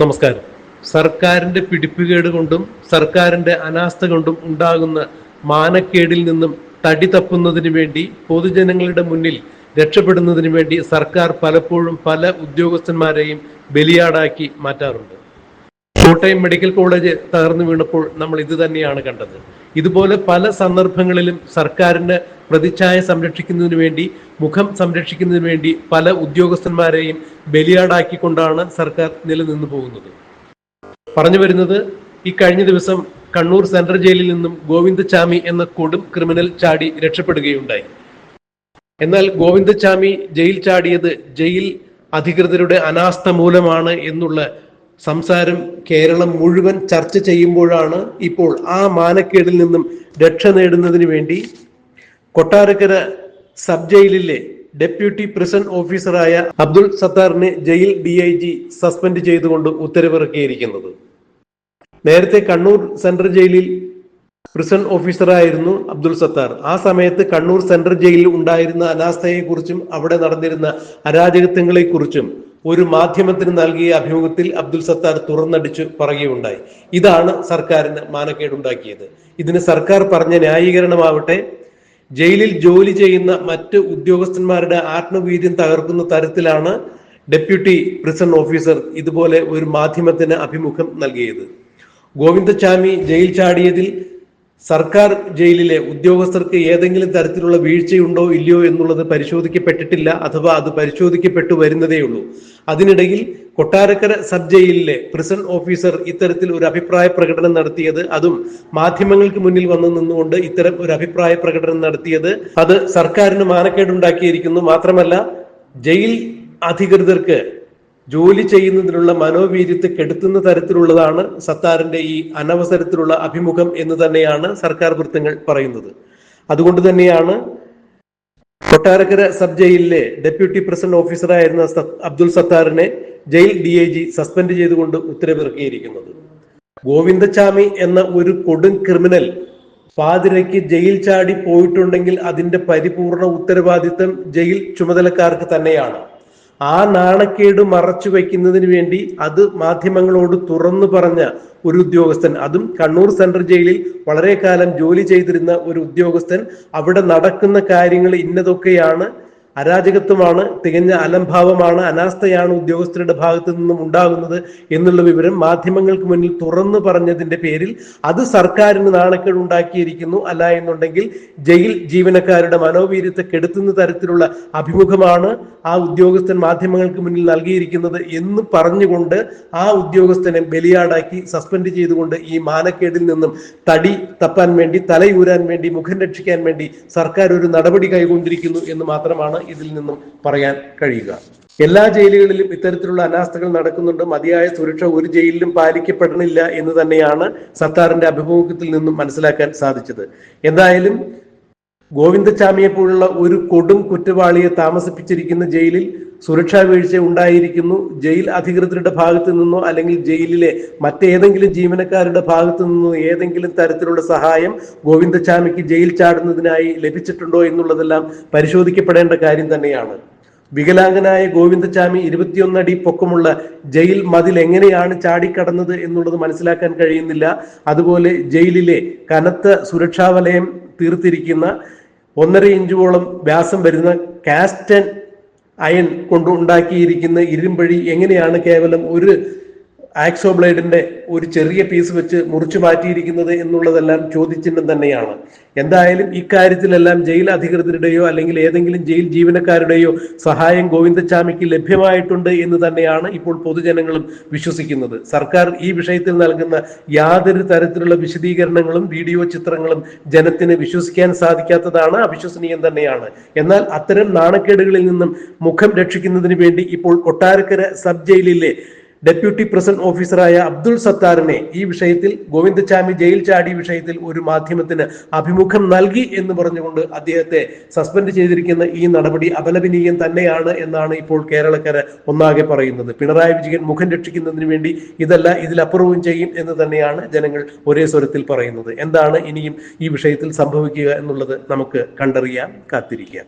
നമസ്കാരം. സർക്കാരിന്റെ പിടിപ്പുകേട് കൊണ്ടും സർക്കാരിന്റെ അനാസ്ഥ കൊണ്ടും ഉണ്ടാകുന്ന മാനക്കേടിൽ നിന്നും തടി തപ്പുന്നതിന് വേണ്ടി പൊതുജനങ്ങളുടെ മുന്നിൽ രക്ഷപ്പെടുന്നതിന് വേണ്ടി സർക്കാർ പലപ്പോഴും പല ഉദ്യോഗസ്ഥന്മാരെയും ബലിയാടാക്കി മാറ്റാറുണ്ട്. കോട്ടയം മെഡിക്കൽ കോളേജ് തകർന്നു വീണപ്പോൾ നമ്മൾ ഇത് തന്നെയാണ് കണ്ടത്. ഇതുപോലെ പല സന്ദർഭങ്ങളിലും സർക്കാരിന്റെ പ്രതിച്ഛായ സംരക്ഷിക്കുന്നതിന് വേണ്ടി മുഖം സംരക്ഷിക്കുന്നതിന് വേണ്ടി പല ഉദ്യോഗസ്ഥന്മാരെയും ബലിയാടാക്കിക്കൊണ്ടാണ് സർക്കാർ നിലനിന്നു പോകുന്നത്. പറഞ്ഞു വരുന്നത് ഈ കഴിഞ്ഞ ദിവസം കണ്ണൂർ സെൻട്രൽ ജയിലിൽ നിന്നും ഗോവിന്ദചാമി എന്ന കൊടും ക്രിമിനൽ ചാടി രക്ഷപ്പെടുകയുണ്ടായി. എന്നാൽ ഗോവിന്ദചാമി ജയിൽ ചാടിയത് ജയിൽ അധികൃതരുടെ അനാസ്ഥ മൂലമാണ് എന്നുള്ള സംസാരം കേരളം മുഴുവൻ ചർച്ച ചെയ്യുമ്പോഴാണ് ഇപ്പോൾ ആ മാനക്കേടിൽ നിന്നും രക്ഷ നേടുന്നതിന് വേണ്ടി കൊട്ടാരക്കര സബ് ജയിലിലെ ഡെപ്യൂട്ടി പ്രിസൺ ഓഫീസറായ Abdul സത്താറിനെ jail D I G suspend ചെയ്തുകൊണ്ട് ഉത്തരവിറക്കിയിരിക്കുന്നത്. നേരത്തെ കണ്ണൂർ സെൻട്രൽ ജയിലിൽ പ്രിസൺ ഓഫീസറായിരുന്നു അബ്ദുൾ സത്താർ. ആ സമയത്ത് കണ്ണൂർ സെൻട്രൽ ജയിലിൽ ഉണ്ടായിരുന്ന അനാസ്ഥയെക്കുറിച്ചും അവിടെ നടന്നിരുന്ന അരാജകത്വങ്ങളെക്കുറിച്ചും ഒരു മാധ്യമത്തിന് നൽകിയ അഭിമുഖത്തിൽ അബ്ദുൽ സത്താർ തുറന്നടിച്ചു പറയുകയുണ്ടായി. ഇതാണ് സർക്കാരിന് മാനക്കേടുണ്ടാക്കിയത്. ഇതിന് സർക്കാർ പറഞ്ഞ ന്യായീകരണമാവട്ടെ ജയിലിൽ ജോലി ചെയ്യുന്ന മറ്റ് ഉദ്യോഗസ്ഥന്മാരുടെ ആത്മവീര്യം തകർക്കുന്ന തരത്തിലാണ് ഡെപ്യൂട്ടി പ്രിസൺ ഓഫീസർ ഇതുപോലെ ഒരു മാധ്യമത്തിന് അഭിമുഖം നൽകിയത്. ഗോവിന്ദചാമി ജയിൽ ചാടിയതിൽ സർക്കാർ ജയിലിലെ ഉദ്യോഗസ്ഥർക്ക് ഏതെങ്കിലും തരത്തിലുള്ള വീഴ്ചയുണ്ടോ ഇല്ലയോ എന്നുള്ളത് പരിശോധിക്കപ്പെട്ടിട്ടില്ല അഥവാ അത് പരിശോധിക്കപ്പെട്ടു വരുന്നതേ ഉള്ളൂ. അതിനിടയിൽ കൊട്ടാരക്കര സബ് ജയിലിലെ പ്രിസൺ ഓഫീസർ ഇത്തരത്തിൽ ഒരു അഭിപ്രായ പ്രകടനം നടത്തിയത് അതും മാധ്യമങ്ങൾക്ക് മുന്നിൽ വന്നു നിന്നുകൊണ്ട് ഇത്തരം ഒരു അഭിപ്രായ പ്രകടനം നടത്തിയത് അത് സർക്കാരിന് മാനക്കേടുണ്ടാക്കിയിരിക്കുന്നു. മാത്രമല്ല ജയിൽ അധികൃതർക്ക് ജോലി ചെയ്യുന്നതിനുള്ള മനോവീര്യത്തെ കെടുത്തുന്ന തരത്തിലുള്ളതാണ് സത്താറിന്റെ ഈ അനവസരത്തിലുള്ള അഭിമുഖം എന്ന് തന്നെയാണ് സർക്കാർ വൃത്തങ്ങൾ പറയുന്നത്. അതുകൊണ്ട് തന്നെയാണ് കൊട്ടാരക്കര സബ് ജയിലിലെ ഡെപ്യൂട്ടി പ്രസിഡന്റ് ഓഫീസറായിരുന്ന Abdul സത്താറിനെ jail D I G suspend ചെയ്തുകൊണ്ട് ഉത്തരവിറക്കിയിരിക്കുന്നത്. ഗോവിന്ദചാമി എന്ന ഒരു കൊടും ക്രിമിനൽ പാതിരയ്ക്ക് ജയിൽ ചാടി പോയിട്ടുണ്ടെങ്കിൽ അതിന്റെ പരിപൂർണ ഉത്തരവാദിത്തം ജയിൽ ചുമതലക്കാർക്ക് തന്നെയാണ്. ആ നാണക്കേട് മറച്ചു വയ്ക്കുന്നതിന് വേണ്ടി അത് മാധ്യമങ്ങളോട് തുറന്നു പറഞ്ഞ ഒരു ഉദ്യോഗസ്ഥൻ അതും കണ്ണൂർ സെൻട്രൽ ജയിലിൽ വളരെ കാലം ജോലി ചെയ്തിരുന്ന ഒരു ഉദ്യോഗസ്ഥൻ അവിടെ നടക്കുന്ന കാര്യങ്ങൾ ഇന്നതൊക്കെയാണ് അരാജകത്വമാണ് തികഞ്ഞ അലംഭാവമാണ് അനാസ്ഥയാണ് ഉദ്യോഗസ്ഥരുടെ ഭാഗത്തു നിന്നും ഉണ്ടാകുന്നത് എന്നുള്ള വിവരം മാധ്യമങ്ങൾക്ക് മുന്നിൽ തുറന്നു പറഞ്ഞതിന്റെ പേരിൽ അത് സർക്കാരിന് നാണക്കേട് ഉണ്ടാക്കിയിരിക്കുന്നു അല്ല എന്നുണ്ടെങ്കിൽ ജയിൽ ജീവനക്കാരുടെ മനോവീര്യത്തെ കെടുത്തുന്ന തരത്തിലുള്ള അഭിമുഖമാണ് ആ ഉദ്യോഗസ്ഥൻ മാധ്യമങ്ങൾക്ക് മുന്നിൽ നൽകിയിരിക്കുന്നത് എന്ന് പറഞ്ഞുകൊണ്ട് ആ ഉദ്യോഗസ്ഥനെ ബലിയാടാക്കി സസ്പെൻഡ് ചെയ്തുകൊണ്ട് ഈ മാനക്കേടിൽ നിന്നും തടി തപ്പാൻ വേണ്ടി തലയൂരാൻ വേണ്ടി മുഖം രക്ഷിക്കാൻ വേണ്ടി സർക്കാർ ഒരു നടപടി കൈകൊണ്ടിരിക്കുന്നു എന്ന് മാത്രമാണ് ഇതിൽ നിന്നും പറയാൻ കഴിയുക. എല്ലാ ജയിലുകളിലും ഇത്തരത്തിലുള്ള അനാസ്ഥകൾ നടക്കുന്നുണ്ട്. മതിയായ സുരക്ഷ ഒരു ജയിലിലും പാലിക്കപ്പെടണില്ല എന്ന് തന്നെയാണ് സർത്താറിന്റെ അഭിമുഖത്തിൽ നിന്നും മനസ്സിലാക്കാൻ സാധിച്ചത്. എന്തായാലും ഗോവിന്ദചാമിയെ പോലുള്ള ഒരു കൊടും കുറ്റവാളിയെ താമസിപ്പിച്ചിരിക്കുന്ന ജയിലിൽ സുരക്ഷാ വീഴ്ച ഉണ്ടായിരിക്കുന്നു. ജയിൽ അധികൃതരുടെ ഭാഗത്തു നിന്നോ അല്ലെങ്കിൽ ജയിലിലെ മറ്റേതെങ്കിലും ജീവനക്കാരുടെ ഭാഗത്തു നിന്നോ ഏതെങ്കിലും തരത്തിലുള്ള സഹായം ഗോവിന്ദചാമിക്ക് ജയിൽ ചാടുന്നതിനായി ലഭിച്ചിട്ടുണ്ടോ എന്നുള്ളതെല്ലാം പരിശോധിക്കപ്പെടേണ്ട കാര്യം തന്നെയാണ്. വികലാംഗനായ ഗോവിന്ദചാമി ഇരുപത്തിയൊന്നടി പൊക്കമുള്ള ജയിൽ മതിൽ എങ്ങനെയാണ് ചാടിക്കടന്നത് എന്നുള്ളത് മനസ്സിലാക്കാൻ കഴിയുന്നില്ല. അതുപോലെ ജയിലിലെ കനത്ത സുരക്ഷാ വലയം തീർത്തിരിക്കുന്ന ഒന്നര ഇഞ്ചോളം വ്യാസം വരുന്ന കാസ്റ്റൻ അയൺ കൊണ്ട് ഉണ്ടാക്കിയിരിക്കുന്ന ഇരുമ്പഴി എങ്ങനെയാണ് കേവലം ഒരു ആക്സോ ബ്ലേഡിന്റെ ഒരു ചെറിയ പീസ് വെച്ച് മുറിച്ചു മാറ്റിയിരിക്കുന്നത് എന്നുള്ളതെല്ലാം ചോദ്യചിഹ്നം തന്നെയാണ്. എന്തായാലും ഇക്കാര്യത്തിലെല്ലാം ജയിൽ അധികൃതരുടെയോ അല്ലെങ്കിൽ ഏതെങ്കിലും ജയിൽ ജീവനക്കാരുടെയോ സഹായം ഗോവിന്ദചാമിക്ക് ലഭ്യമായിട്ടുണ്ട് എന്ന് തന്നെയാണ് ഇപ്പോൾ പൊതുജനങ്ങളും വിശ്വസിക്കുന്നത്. സർക്കാർ ഈ വിഷയത്തിൽ നൽകുന്ന യാതൊരു തരത്തിലുള്ള വിശദീകരണങ്ങളും വീഡിയോ ചിത്രങ്ങളും ജനത്തിന് വിശ്വസിക്കാൻ സാധിക്കാത്തതാണ് അവിശ്വസനീയം തന്നെയാണ്. എന്നാൽ അത്തരം നാണക്കേടുകളിൽ നിന്നും മുഖം രക്ഷിക്കുന്നതിന് വേണ്ടി ഇപ്പോൾ കൊട്ടാരക്കര സബ് ജയിലിലെ ഡെപ്യൂട്ടി പ്രസിഡന്റ് ഓഫീസറായ അബ്ദുൾ സത്താറിനെ ഈ വിഷയത്തിൽ ഗോവിന്ദചാമി ജയിൽ ചാടി വിഷയത്തിൽ ഒരു മാധ്യമത്തിന് അഭിമുഖം നൽകി എന്ന് പറഞ്ഞുകൊണ്ട് അദ്ദേഹത്തെ സസ്പെൻഡ് ചെയ്തിരിക്കുന്ന ഈ നടപടി അപലപനീയം തന്നെയാണ് എന്നാണ് ഇപ്പോൾ കേരളക്കര ഒന്നാകെ പറയുന്നത്. പിണറായി വിജയൻ മുഖം രക്ഷിക്കുന്നതിന് വേണ്ടി ഇതല്ല ഇതിലപ്പുറവും ചെയ്യും എന്ന് തന്നെയാണ് ജനങ്ങൾ ഒരേ സ്വരത്തിൽ പറയുന്നത്. എന്താണ് ഇനിയും ഈ വിഷയത്തിൽ സംഭവിക്കുക എന്നുള്ളത് നമുക്ക് കണ്ടറിയാം കാത്തിരിക്കാം.